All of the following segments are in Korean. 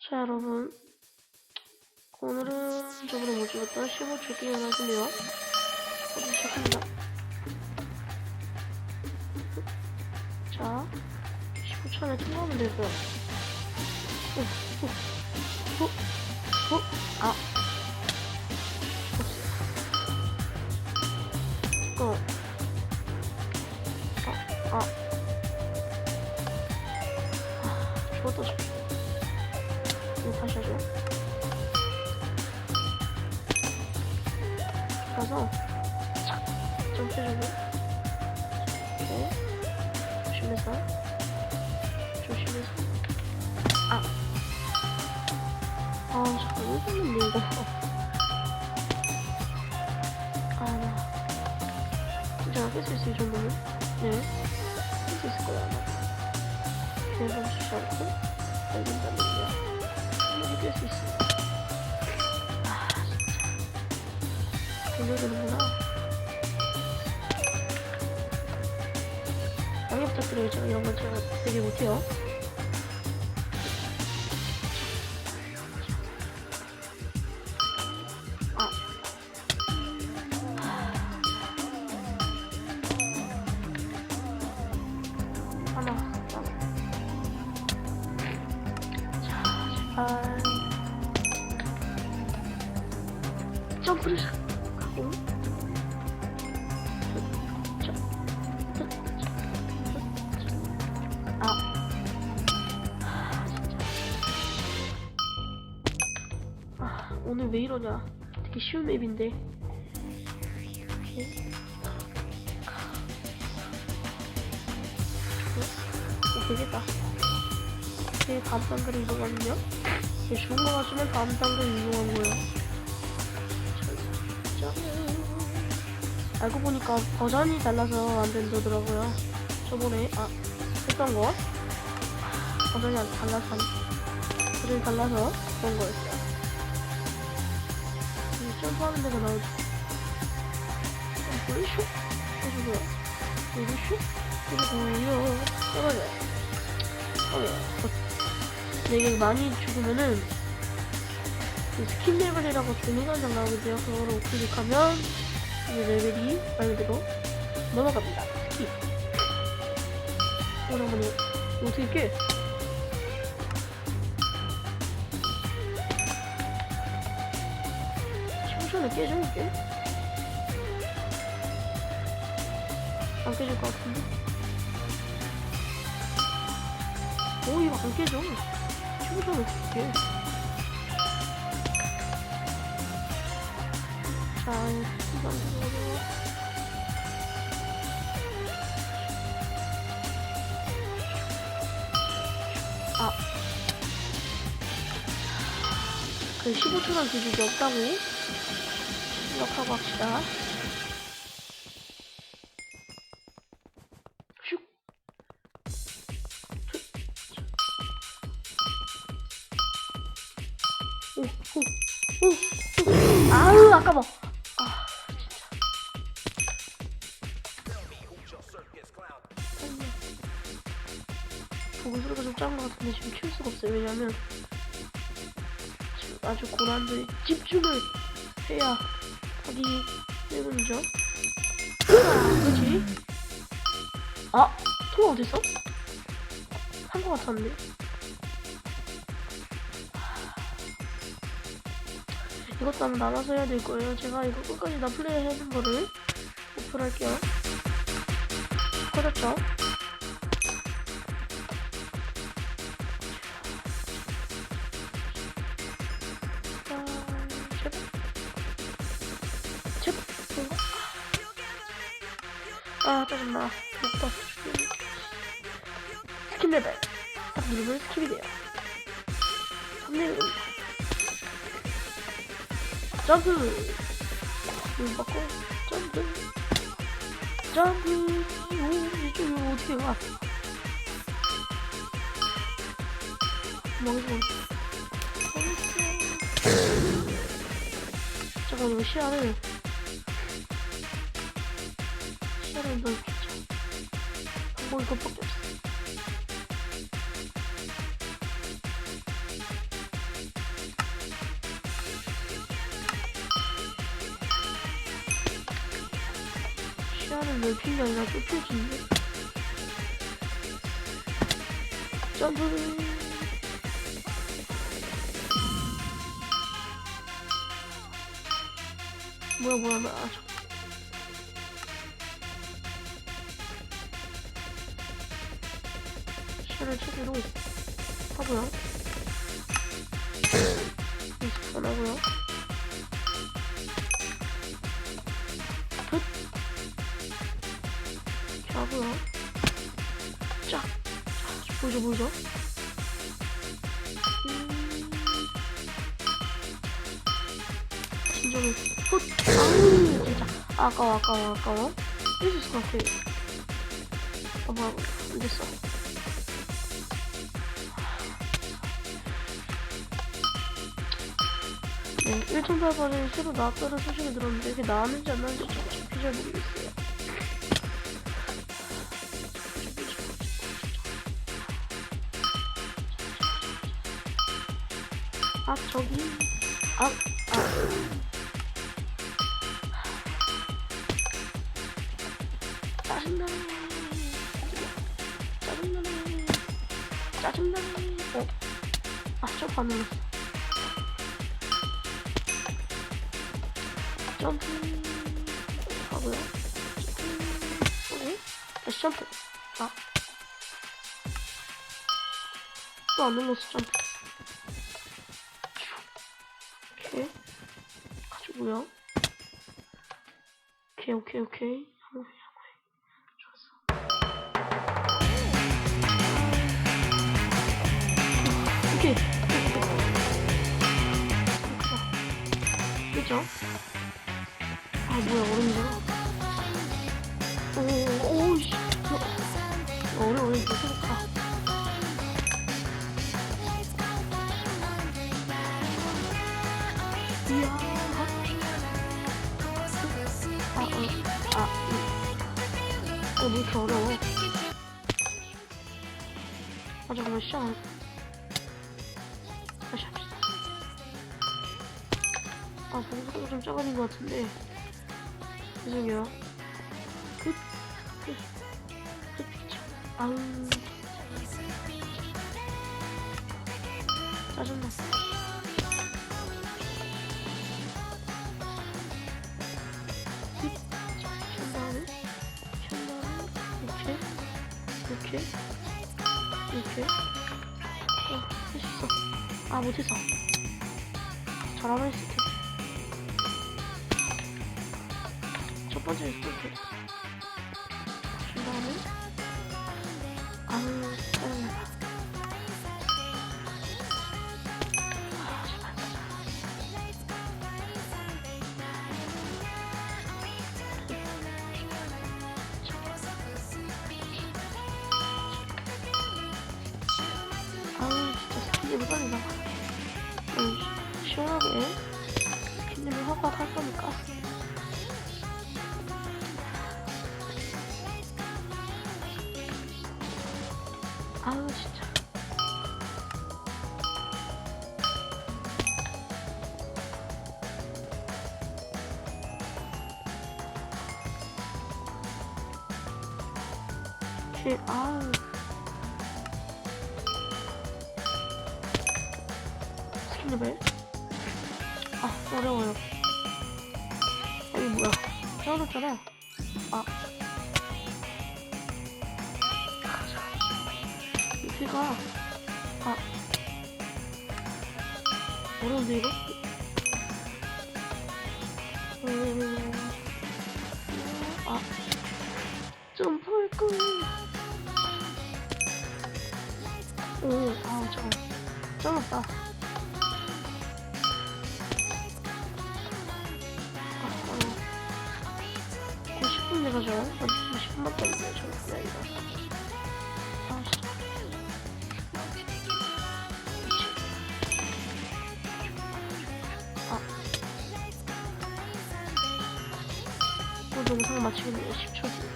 자 여러분. 오늘은 저번에 못 찍었던 15초 게임 하시네요. 어디 시작합니다. 자 15초 안에 통과하면 되고요. 오, 오, 오, 오, 아. 없어 어. 점프해주고 네 조심해서 조심해서 아. 아, 잠깐 왜 그러는데 이거. 아, 나 진짜 깰수 있어 이 정도면? 네, 깰수 있을 거야 아마. 대박 주지 않고 알린다는 거야. 깰수 있어. 아, 진짜. 돌려야 되는구나. 양해 부탁드려요. 제가 이런 건 제가 되게 못해요. 아. 제발. 점프를 하고. 왜 이러냐. 되게 쉬운 맵인데. 오케이. 어, 되겠다. 이게 다음 단계로 이동하면요. 이게 좋은 거 같으면 다음 단계로 이동한 거예요. 짠. 알고 보니까 버전이 달라서 안 된다더라고요. 저번에, 아, 했던 거. 버전이 안 달라서, 버전이 달라서 그런 거였어요. 이 점프하는 데가 나오죠. 점프, 슉! 해주고요. 여기 슉! 그리고요. 떨어져요. 어, 근데 이게 많이 죽으면은 그 스킨 레벨이라고 종이관장 나오게 돼요. 그거를 클릭하면 이제 레벨이 말 그대로 넘어갑니다. 스킵. 오랜만에 어떻게 깨? 깨져 이게? 안 깨질 것 같은데? 오 이거 안 깨져 심심해 어떡해 자 이거 만들어 아. 그 15초간 기준이 없다고 생각하고 합시다. 아우, 아까워. 아, 진짜. 보고 소리가 좀 작은 것 같은데 지금 키울 수가 없어요. 왜냐면 아주 고난도에 집중을 해야 하기 때문이죠. 그지? 아, 통화 어딨어? 한것 같았는데. 이것도 한번 나눠서 해야 될 거예요. 제가 이거 끝까지 다 플레이 해는 거를 오픈할게요. 꺼졌죠? 아, 짜증나. 못 봤어. 스킨 레벨. 딱 누르면 스킵이 돼요. 3레벨입니다. 점프! 눈 받고, 점프! 점프! 오, 이쪽으로 어떻게 가? 멍청. 잠깐, 이거 시야를, 사람이 뭐 이거밖에 시야를 넓힌 게 아니라 좁혀진데. 점프. 뭐야 뭐야 뭐야 아, 를 최대로 하고요. 연습 하고요. 굿. 이렇게 하고요. 쫙. 자, 보이죠, 보이죠? 음. 진정해. 굿. 아우, 진짜. 아까워, 아까워, 아까워. 이길 수 있을 것 같아. 아, 뭐야, 안 됐어. 네, 1.8번에 새로 나왔다는 소식이 들었는데 이게 나왔는지 안 나왔는지 정확히 잘 모르겠어요. 아 저기 아 아. 짜증나 짜증나 짜증나 어? 아저 반응했어 점프 하고요. 오케이 다시 점프. 아. 아또 안 눌렀어 점프. 오케이. 가지고요. 오케이 오케이 오케이. 하고 좋았어. 오케이 그죠? 아 뭐야 오오 오이씨 어른 어른 이거 생각하 이야 아, 어, 아, 음. 어, 왜 이렇게 어려워? 아, 잠깐만, 시작. 다시 합시다. 아, 봉수가 좀 작아진 것 같은데. 죄송해요. 끝, 끝, 끝. 켠 다음에, 켠 다음에, 이렇게, 이렇게, 이렇게. 어, 있어. 아, 못했어. 잘하면 했을 텐데. 첫 번째 스톱. 그 다음에, 아우, 짜증나. 아우, 진짜 빨리 나가. 음, 시원하게 스킨님을 허가할 거니까. 제, 아우. 스킨레벨? 아, 어려워요. 아니, 뭐야. 세워놨잖아. 아. 여기가, 아. 어려운데, 이거? 음, 아. 점프할 거. 오, 아우, 잠깐. 쩔었다. 아, 어려워. 이거 10분 내가죠? 어디 10분밖에 안 돼요, 저 그냥 이거. 아. 아. 그 영상 마치겠네요, 10초 뒤에.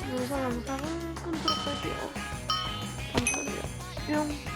그 영상 영상을 끊도록 할게요. 잠시만요. 뿅.